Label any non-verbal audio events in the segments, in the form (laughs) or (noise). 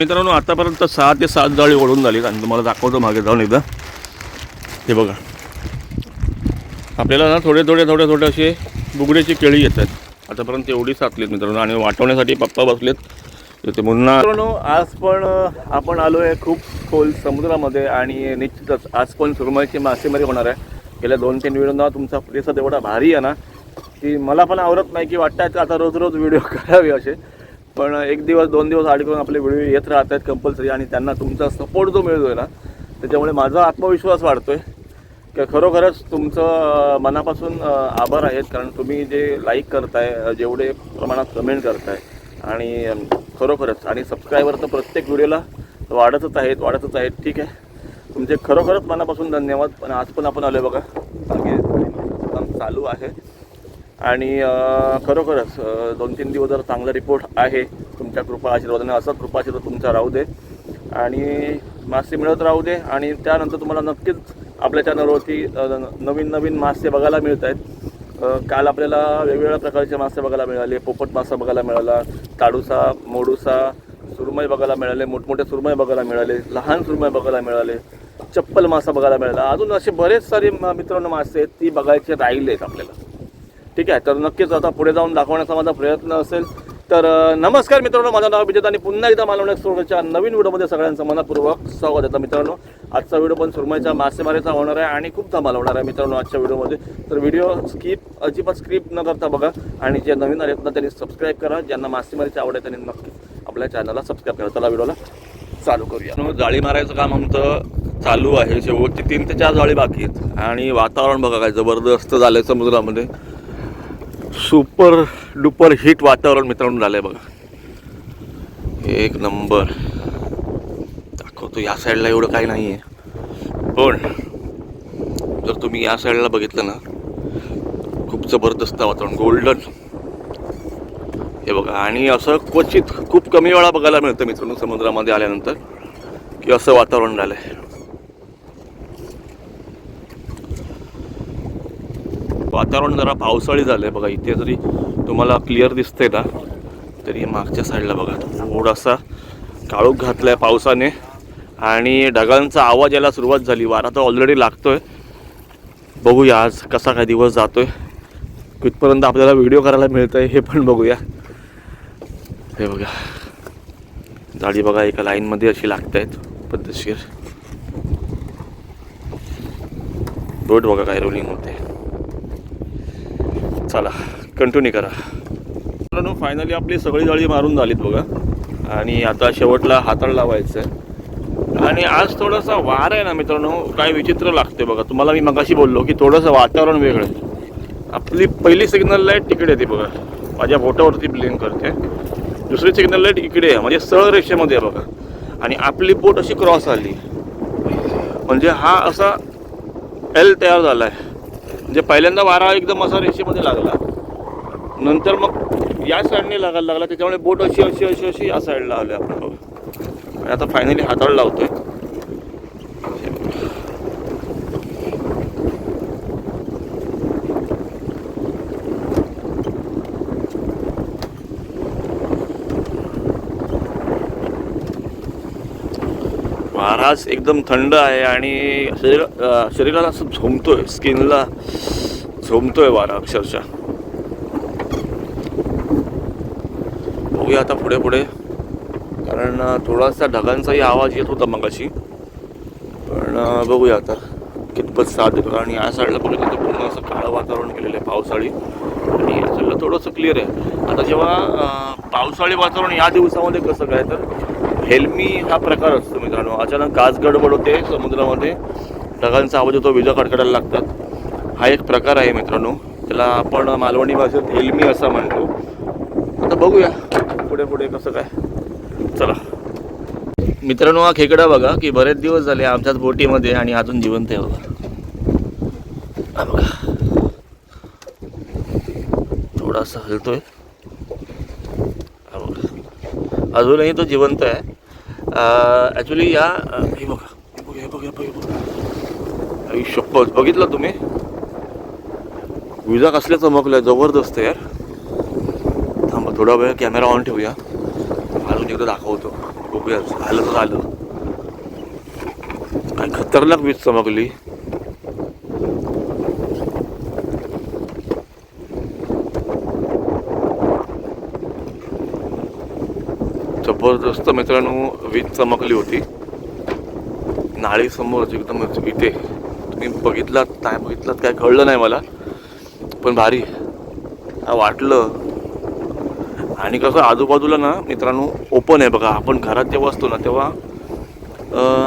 मित्रांनो आतापर्यंत सहा ते सात जाळी ओढून झाली. आणि तुम्हाला दाखवतो मागे जाऊन एकदा. हे बघा. आपल्याला ना थोडे थोडे थोडे थोडे असे बुगड्याची केळी येतात. आतापर्यंत एवढी साचलीत मित्रांनो. आणि वाटवण्यासाठी पप्पा बसलेत. ते पुन्हा मित्रांनो आज पण आपण आलो आहे खूप खोल समुद्रामध्ये आणि निश्चितच आज पण सुरमईची मासेमारी होणार आहे. गेल्या दोन तीन व्हिडिओना तुमचा प्रतिसाद एवढा भारी आहे ना की मला पण आवडत नाही की वाटतं आता रोज रोज व्हिडिओ (laughs) करावे असे. पण एक दिवस दोन दिवस आड करून आपले व्हिडिओ येत राहत आहेत कंपल्सरी आणि त्यांना तुमचा सपोर्ट जो मिळतोय ना त्याच्यामुळे माझा आत्मविश्वास वाढतोय की खरोखरच तुमचं मनापासून आभार आहेत कारण तुम्ही जे लाईक करताय जेवढे प्रमाणात कमेंट करताय आणि खरोखरच आणि सबस्क्रायबर तर प्रत्येक व्हिडिओला वाढतच आहेत वाढतच आहेत ठीक आहे तुमचे खरोखरच मनापासून धन्यवाद पण आज पण आपण आलो बघा मागे काम चालू आहे आणि खरोखरच दोन तीन दिवस जर चांगला रिपोर्ट आहे तुमच्या कृपा आशीर्वादाने असाच कृपा आशीर्वाद तुमचा राहू दे. आणि मासे मिळत राहू दे आणि त्यानंतर तुम्हाला नक्कीच आपल्या चॅनलवरती नवीन नवीन मासे बघायला मिळत आहेत. काल आपल्याला वेगवेगळ्या प्रकारचे मासे बघायला मिळाले पोपट मासा बघायला मिळाला ताडूसा मोडूसा सुरमई बघायला मिळाले मोठमोठे सुरमई बघायला मिळाले लहान सुरमई बघायला मिळाले चप्पल मासा बघायला मिळाला. अजून असे बरेच सारे म- मित्रांनो मासे आहेत ती बघायचे राहिले आहेत आपल्याला. ठीक आहे तर नक्कीच आता पुढे जाऊन दाखवण्याचा माझा प्रयत्न असेल. तर नमस्कार मित्रांनो माझं नाव विजेत आणि पुन्हा एकदा मालवण्या सुरमईच्या नवीन व्हिडिओमध्ये सगळ्यांचं मनापूर्वक स्वागत येतं मित्रांनो आजचा व्हिडिओ पण सुरमईचा मासेमारीचा होणार आहे आणि खूप धमाल होणार आहे मित्रांनो आजच्या व्हिडिओमध्ये. तर व्हिडिओ स्किप अजिबात स्किप न करता बघा आणि जे नवीन आहेत ना त्यांनी सबस्क्राईब करा. ज्यांना मासेमारीची आवड आहे त्यांनी नक्कीच आपल्या चॅनलला सबस्क्राईब करा. चला व्हिडिओला चालू करूया. जाळी मारायचं काम आमचं चालू आहे. शेवटची तीन ते चार जाळी बाकी आहेत. आणि वातावरण बघा काय जबरदस्त झालंय समुद्रामध्ये. सुपर डुपर हिट वातावरण मित्रांनो आहे बघा. एक नंबर. दाखवतो या साईडला एवढं काही नाही आहे पण जर तुम्ही या साईडला बघितलं ना खूप जबरदस्त वातावरण गोल्डन हे बघा आणि असं क्वचित खूप कमी वेळा बघायला मिळतं मित्रांनो समुद्रामध्ये आल्यानंतर की असं वातावरण झालंय. वातावरण जरा पावसाळी झालं आहे बघा इथे जरी तुम्हाला क्लिअर दिसतंय ना तरी मागच्या साईडला बघा. थोडासा काळोख घातलाय पावसाने आणि ढगांचा आवाज यायला सुरुवात झाली. वारा तर ऑलरेडी लागतोय. बघूया आज कसा काय दिवस जातोय. कितपर्यंत आपल्याला व्हिडिओ करायला मिळतंय हे पण बघूया. हे बघा. झाडी बघा एका लाईनमध्ये अशी लागत आहेत पद्धतशीर. रोड बघा काय रोलिंग होते चला कंटिन्यू करा. मित्रांनो फायनली आपली सगळी जाळी मारून झालीत बघा. आणि आता शेवटला हाताळ लावायचं आहे आणि आज थोडासा वार आहे ना मित्रांनो काय विचित्र लागते बघा. तुम्हाला मी मगाशी बोललो की थोडंसं वातावरण वेगळं आहे. आपली पहिली सिग्नल लाइट तिकडे येते बघा. माझ्या बोटावरती ब्लिंक करते. दुसरी सिग्नल लाइट इकडे आहे म्हणजे सरळ रेषेमध्ये आहे बघा. आणि आपली बोट अशी क्रॉस आली. म्हणजे हा असा एल तयार झाला आहे म्हणजे पहिल्यांदा वारा एकदम असा रेषेमध्ये लागला. नंतर मग या साईडने लागायला लागला त्याच्यामुळे बोट अशी अशी अशी अशी या साईडला आली आपण आणि आता फायनली हाताळ लावतोय. महाराज एकदम थंड आहे आणि शरीर शरीराला असं झोमतोय स्किनला झोमतोय वारा अक्षरशः. बघूया आता पुढे पुढे. कारण थोडासा ढगांचाही आवाज येत होता मगाशी. पण बघूया आता कितपत साथ देतो. आणि या साईडला बघितलं तर पूर्ण असं काळं वातावरण केलेलं आहे पावसाळी. आणि या साईडला थोडंसं क्लिअर आहे. आता जेव्हा पावसाळी वातावरण या दिवसामध्ये कसं काय तर हेल्मी हा प्रकार असतो मित्रांनो. अचानक काच गडबड होते समुद्रामध्ये. ढगांचा आवाज होतो विजा कडकडायला लागतात. हा एक प्रकार आहे मित्रांनो. त्याला आपण मालवणी भाषेत हेल्मी असा म्हणतो. आता बघूया पुढे पुढे कसं काय. चला. मित्रांनो हा खेकडा बघा की बरेच दिवस झाले आमच्याच बोटीमध्ये आणि अजून जिवंत आहे बघा. बघा. थोडासा हलतोय. अजूनही तो जिवंत आहे. ॲक्च्युली या हे बघा हे बघा हे बघा हे बघा, आई शपथ बघितलं तुम्ही? विजा कसल्या चमकल्या जबरदस्त यार. थांबा थोडा वेळ कॅमेरा ऑन ठेवूया. घालून एकदा दाखवतो. बघूया झालं तर झालं. काय खतरनाक वीज चमकली. जबरदस्त मित्रांनो वीज चमकली होती. नाळीसमोर एकदम इथे. तुम्ही बघितलात काय बघितलात काय कळलं नाही मला. पण भारी. वाटलं. आणि कसं आजूबाजूला ना मित्रांनो ओपन आहे बघा. आपण घरात जेव्हा असतो ना तेव्हा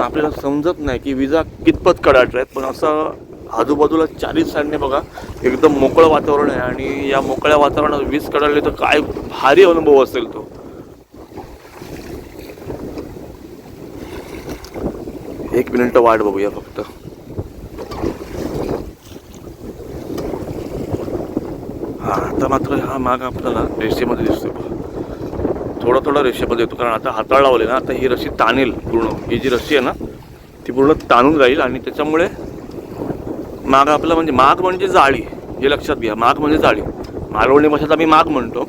आपल्याला समजत नाही की विजा कितपत कडाट आहेत. पण असं आजूबाजूला चारी साईडने बघा एकदम मोकळं वातावरण आहे. आणि या मोकळ्या वातावरणात वीज कडाडली तर काय भारी अनुभव असेल तो. एक मिनिट वाट बघूया फक्त. हा आता मात्र हा माग आपल्याला रेषेमध्ये दिसतोय थोडा थोडा रेषेमध्ये येतो कारण आता हाताळ लावले ना आता ही रशी ताणेल पूर्ण. ही जी रशी आहे ना ती पूर्ण ताणून राहील आणि त्याच्यामुळे माग आपला म्हणजे माग म्हणजे जाळी. हे लक्षात घ्या माग म्हणजे जाळी. मालवणी भाषेत आम्ही माग म्हणतो.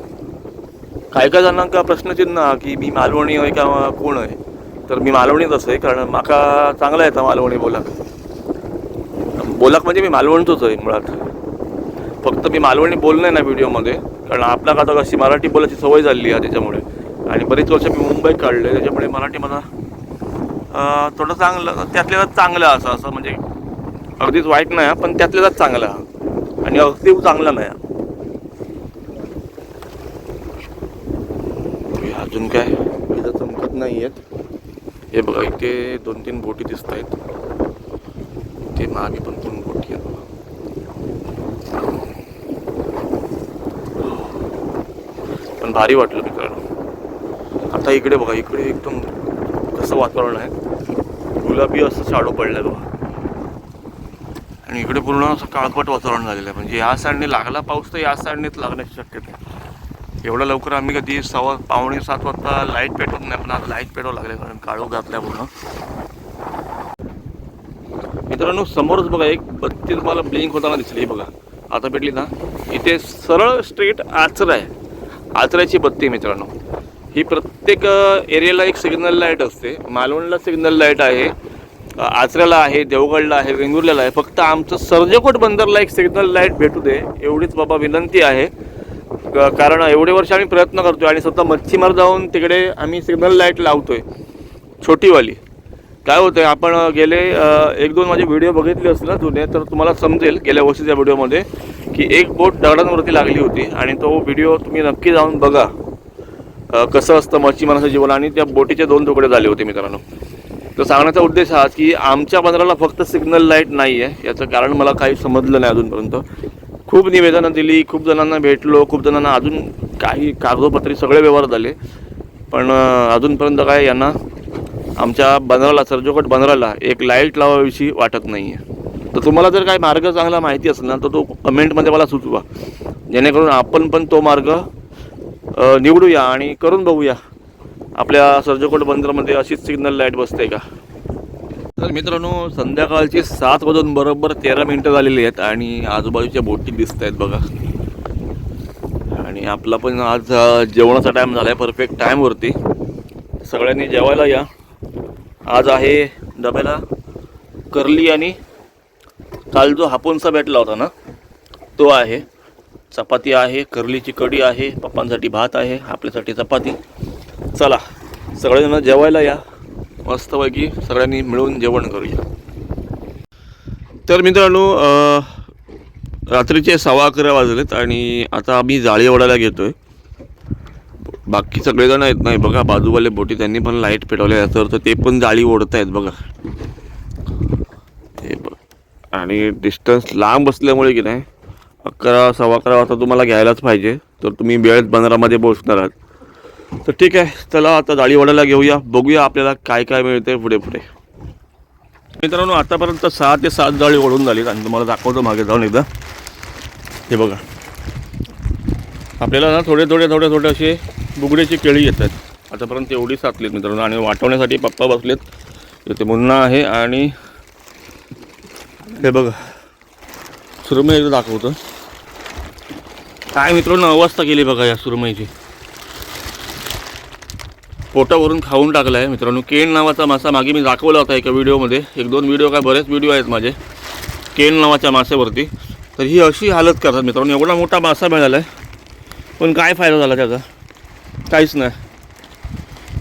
काय काय जणांका प्रश्नचिन्ह की मी मालवणी आहे का कोण आहे? तर मी मालवणीच आहे कारण माका चांगला येता मालवणी बोलाक. बोलाक म्हणजे मी मालवणचोच आहे मुळात. फक्त मी मालवणी बोलणं ना व्हिडिओमध्ये कारण आपला आता कशी मराठी बोलायची सवय झाली आहे त्याच्यामुळे. आणि बरीच वर्ष मी मुंबईत काढले त्याच्यामुळे मराठी मला थोडं चांगलं त्यातल्या चांगलं असं असं म्हणजे अगदीच वाईट नाही पण त्यातल्या चांगलं आणि अगदी चांगला नाही हा. अजून काय? इथं चमकत नाही आहेत हे बघा इथे दोन तीन बोटी दिसत आहेत. ते मागे पण दोन बोटी आहेत पण भारी वाटलं तिकडं आता इकडे बघा इकडे एकदम कसं वातावरण आहे. गुलाबी असं शाडो पडलाय बघा. आणि इकडे पूर्ण असं काळपट वातावरण झालेलं आहे. म्हणजे या साईडने लागला पाऊस तर या साईडनेच लागण्याची शक्यता आहे. एवढं लवकर आम्ही कधी सव्वा पावणे सात वाजता लाइट पेटवत नाही पण आता लाइट पेटवावं लागले कारण काळो घातल्या पूर्ण. मित्रांनो समोरच बघा एक बत्ती तुम्हाला ब्लिंक होताना दिसली ही बघा. आता भेटली ना इथे सरळ स्ट्रीट आचरा आहे. आचऱ्याची बत्ती मित्रांनो. ही प्रत्येक एरियाला एक सिग्नल लाइट असते. मालवणला सिग्नल लाइट आहे. आचऱ्याला आहे देवगडला आहे वेंगुर्ल्याला आहे. फक्त आमचं सर्जकोट बंदरला एक सिग्नल लाइट भेटू दे एवढीच बाबा विनंती आहे. कारण एवढे वर्ष आम्ही प्रयत्न करतोय आणि स्वतः मच्छीमार जाऊन तिकडे आम्ही सिग्नल लाइट लावतोय छोटीवाली. काय होतं आहे आपण गेले एक दोन माझे व्हिडिओ बघितले असतील ना जुने तर तुम्हाला समजेल गेल्या वर्षीच्या व्हिडिओमध्ये की एक बोट दगडांवरती लागली होती आणि तो व्हिडिओ तुम्ही नक्की जाऊन बघा कसं असतं मच्छीमाराचं जीवन आणि त्या बोटीचे दोन तुकडे झाले होते मित्रांनो. तर सांगण्याचा उद्देश हा की आमच्या बंदराला फक्त सिग्नल लाइट नाही आहे याचं कारण मला काही समजलं नाही अजूनपर्यंत. खूप निवेदनं दिली खूप जणांना भेटलो खूप जणांना अजून काही कागदोपत्री सगळे व्यवहार झाले. पण अजूनपर्यंत काय यांना आमच्या बंदराला सर्जोकट बंदराला एक लाइट लावाविषयी वाटत नाही आहे तर तुम्हाला जर काही मार्ग चांगला माहिती असेल ना तर तो कमेंटमध्ये मला सुचवा. जेणेकरून आपण पण तो मार्ग निवडूया आणि करून बघूया. आपल्या सर्जोकोट बंदरामध्ये अशीच सिग्नल लाइट बसते का? तर मित्रांनो संध्याकाळची सात वाजून बरोबर तेरा मिनटं झालेली आहेत आणि आजूबाजूच्या बोटी दिसत आहेत बघा. आणि आपला पण आज जेवणाचा टाईम झाला आहे परफेक्ट टाईमवरती सगळ्यांनी जेवायला या. आज आहे डब्याला करली आणि काल जो हापूनचा भेटला होता ना तो आहे. चपाती आहे करलीची कढी आहे पप्पांसाठी भात आहे आपल्यासाठी चपाती. चला सगळेजण जेवायला या. मस्तपैकी सगळ्यांनी मिळून जेवण करूया. तर मित्रांनो रात्रीचे सव्वा अकरा वाजलेत आणि आता आम्ही जाळी ओढायला आहे बाकी सगळेजण आहेत नाही बघा बाजूवाले बोटी त्यांनी पण लाइट पेटवल्या तर तर ते पण जाळी ओढत आहेत बघा. हे बघ. आणि डिस्टन्स लांब असल्यामुळे की नाही अकरा सव्वा अकरा वाजता तुम्हाला घ्यायलाच पाहिजे. तर तुम्ही वेळेत बंदरामध्ये पोहोचणार आहात. तर ठीक आहे चला आता जाळी घेऊया. बघूया आपल्याला काय काय मिळते पुढे पुढे. मित्रांनो आतापर्यंत सहा ते सात जाळी ओढून झाली आणि तुम्हाला दाखवतो मागे जाऊन एकदा. हे बघा. आपल्याला ना थोडे थोडे थोडे थोडे असे बुगड्याची केळी येतात आतापर्यंत एवढी साचलीत मित्रांनो आणि वाटवण्यासाठी पप्पा बसलेत. इथे मुन्ना आहे आणि हे बघा. सुरमई एकदा दाखवतो. काय मित्रांनो अवस्था केली बघा या सुरमईची. पोटावरून खाऊन टाकला आहे मित्रांनो केन नावाचा मासा मागे मी दाखवला होता एका व्हिडिओमध्ये. एक दोन व्हिडिओ काय बरेच व्हिडिओ आहेत माझे. केन नावाच्या मासेवरती तर ही अशी हालत करतात मित्रांनो. एवढा मोठा मासा मिळाला आहे पण काय फायदा झाला त्याचा? काहीच नाही.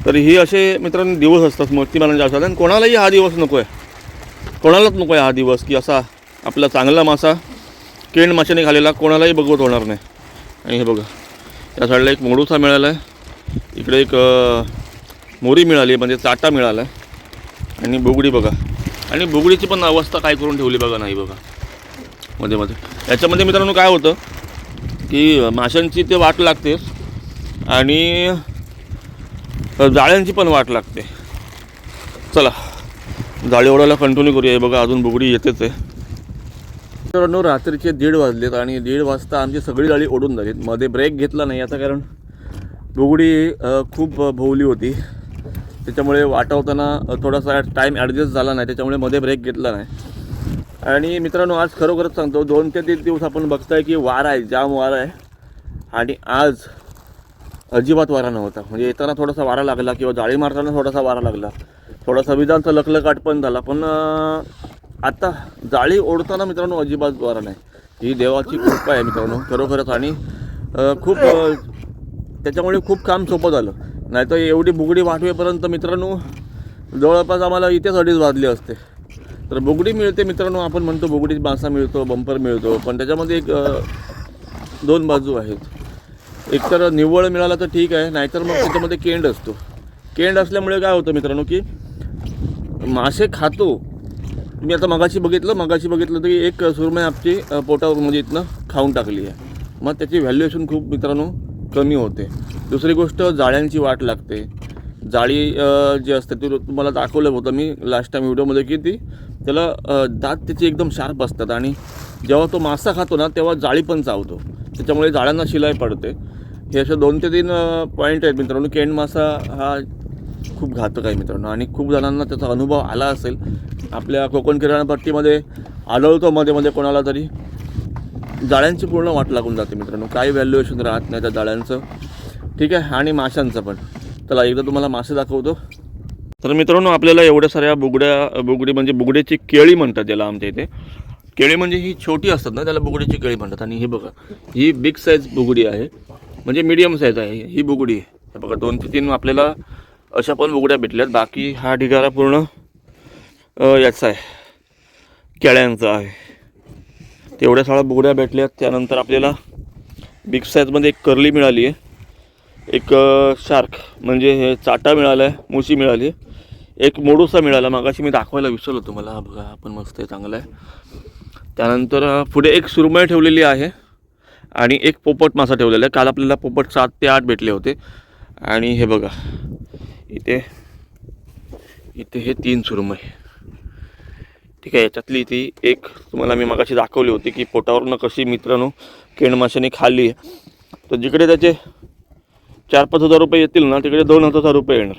तर ही असे मित्रांनो दिवस असतात मच्छीमारांच्या असतात आणि कोणालाही हा दिवस नको आहे कोणालाच नको आहे हा दिवस की असा आपला चांगला मासा केण माशाने खालेला कोणालाही बघवत होणार नाही. आणि हे बघा या साईडला एक मोडूसा मिळाला आहे इकडे एक मोरी मिळाली म्हणजे चाटा मिळाला. आणि बुगडी बघा. आणि बुगडीची पण अवस्था काय करून ठेवली बघा नाही बघा. मध्ये मध्ये. याच्यामध्ये मित्रांनो काय होतं की माशांची ते वाट लागते आणि जाळ्यांची पण वाट लागते. चला जाळी ओढायला कंटिन्यू करूया. बघा अजून बुगडी येतेच आहे. मित्रांनो रात्रीचे दीड वाजलेत आणि दीड वाजता आमची सगळी जाळी ओढून झालीत. मध्ये ब्रेक घेतला नाही आता कारण बुगडी खूप भोवली होती. त्याच्यामुळे वाटवताना थोडासा टाईम ॲडजस्ट झाला नाही त्याच्यामुळे मध्ये ब्रेक घेतला नाही. आणि मित्रांनो आज खरोखरच सांगतो दोन ते तीन दिवस आपण बघताय की वारा आहे जाम वारा आहे. आणि आज अजिबात वारा नव्हता. म्हणजे येताना थोडासा वारा लागला किंवा जाळी मारताना थोडासा वारा लागला. थोडासा विधानचा लखलकाट पण झाला. पण आता जाळी ओढताना मित्रांनो अजिबात वारा नाही. ही देवाची कृपा आहे मित्रांनो खरोखरच. आणि खूप त्याच्यामुळे खूप काम सोपं झालं. नाहीतर एवढी बुगडी वाटवेपर्यंत मित्रांनो जवळपास आम्हाला इथेच अडीच वाजली असते. तर बुगडी मिळते मित्रांनो आपण म्हणतो बुगडी मासा मिळतो बंपर मिळतो पण त्याच्यामध्ये एक दोन बाजू आहेत. एकतर निव्वळ मिळाला तर ठीक आहे नाहीतर मग त्याच्यामध्ये केंड असतो. केंड असल्यामुळे काय होतं मित्रांनो की मासे खातो. तुम्ही आता मगाशी बघितलं मगाशी बघितलं तर एक सुरमय आपची पोटावर म्हणजे इथनं खाऊन टाकली आहे. मग त्याची व्हॅल्युएशन खूप मित्रांनो कमी होते. दुसरी गोष्ट जाळ्यांची वाट लागते. जाळी जी असते ती तुम्हाला दाखवलं होतं मी लास्ट टाईम व्हिडिओमध्ये की ती त्याला दात त्याची एकदम शार्प असतात आणि जेव्हा तो मासा खातो ना तेव्हा जाळी पण चावतो. त्याच्यामुळे जाळ्यांना शिलाई पडते. हे असे दोन ते तीन पॉईंट आहेत मित्रांनो. केंड मासा हा खूप घातक आहे मित्रांनो. आणि खूप जणांना त्याचा अनुभव आला असेल. आपल्या कोकण किराणापट्टीमध्ये आढळतो मध्ये मध्ये कोणाला तरी. जाळ्यांची पूर्ण वाट लागून जाते मित्रांनो. काही व्हॅल्युएशन राहत नाही त्या जाळ्यांचं. ठीक आहे? आणि माशांचं पण. चला एकदा तुम्हाला मासे दाखवतो. तर मित्रांनो आपल्याला एवढ्या साऱ्या बुगड्या बुगडी म्हणजे बुगड्याची केळी म्हणतात त्याला आमच्या इथे. केळी म्हणजे ही छोटी असतात ना त्याला बुगडीची केळी म्हणतात. आणि हे बघा ही बिग साईज बुगडी आहे. म्हणजे मीडियम साईज आहे. ही बुगडी आहे. हे बघा दोन ते तीन आपल्याला अशा पण बुगड्या भेटल्यात. बाकी हा ढिगारा पूर्ण याचा आहे. केळ्यांचा आहे. तेवढ्या साऱ्या बोगड्या भेटल्यात. त्यानंतर आपल्याला बिग साईजमध्ये एक करली मिळाली आहे. एक शार्क म्हणजे हे चाटा मिळाला आहे मुशी मिळाली एक मोडूसा मिळाला मागाशी मी दाखवायला विसरलो तुम्हाला. हा बघा आपण मस्त आहे चांगला आहे. त्यानंतर पुढे एक सुरमई ठेवलेली आहे आणि एक पोपट मासा ठेवलेला आहे. काल आपल्याला पोपट सात ते आठ भेटले होते. आणि हे बघा इथे इथे हे तीन सुरमई. ठीक आहे याच्यातली ती एक तुम्हाला मी मगाशी दाखवली होती की पोटावरनं कशी मित्रांनो केणमाशाने खाल्ली आहे. तर जिकडे त्याचे चार पाच हजार रुपये येतील ना तिकडे दोन हजार रुपये येणार.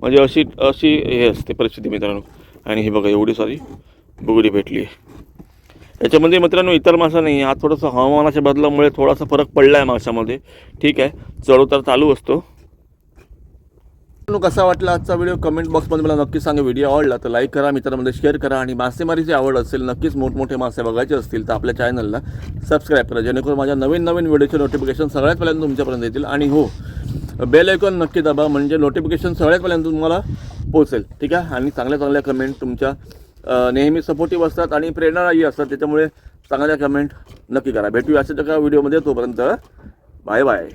म्हणजे अशी अशी हे असते परिस्थिती मित्रांनो. आणि हे बघा एवढी सारी बुगडी भेटली आहे. याच्यामध्ये मित्रांनो इतर मासा नाही हा थोडंसं हवामानाच्या बदलामुळे थोडासा फरक पडला आहे माशामध्ये. ठीक आहे चढउतार चालू असतो. कसा वाटला आजचा व्हिडिओ कमेंट बॉक्समध्ये मला नक्की सांगा. व्हिडिओ आवडला तर लाईक करा मित्रांमध्ये शेअर करा आणि मासेमारीची आवड असेल नक्कीच मोठमोठे मासे बघायचे असतील तर आपल्या चॅनलला सबस्क्राईब करा. जेणेकरून माझ्या नवीन नवीन व्हिडिओचे नोटिफिकेशन सगळ्यात पहिल्यांदा तुमच्यापर्यंत येतील आणि हो बेल आयकॉन नक्की दाबा. म्हणजे नोटिफिकेशन सगळ्यात पहिल्यांदा तुम्हाला पोहोचेल. ठीक आहे? आणि चांगल्या चांगल्या कमेंट तुमच्या नेहमी सपोर्टिव्ह असतात आणि प्रेरणादायी असतात. त्याच्यामुळे चांगल्या कमेंट नक्की करा. भेटूया अशाच एका व्हिडिओमध्ये तोपर्यंत बाय बाय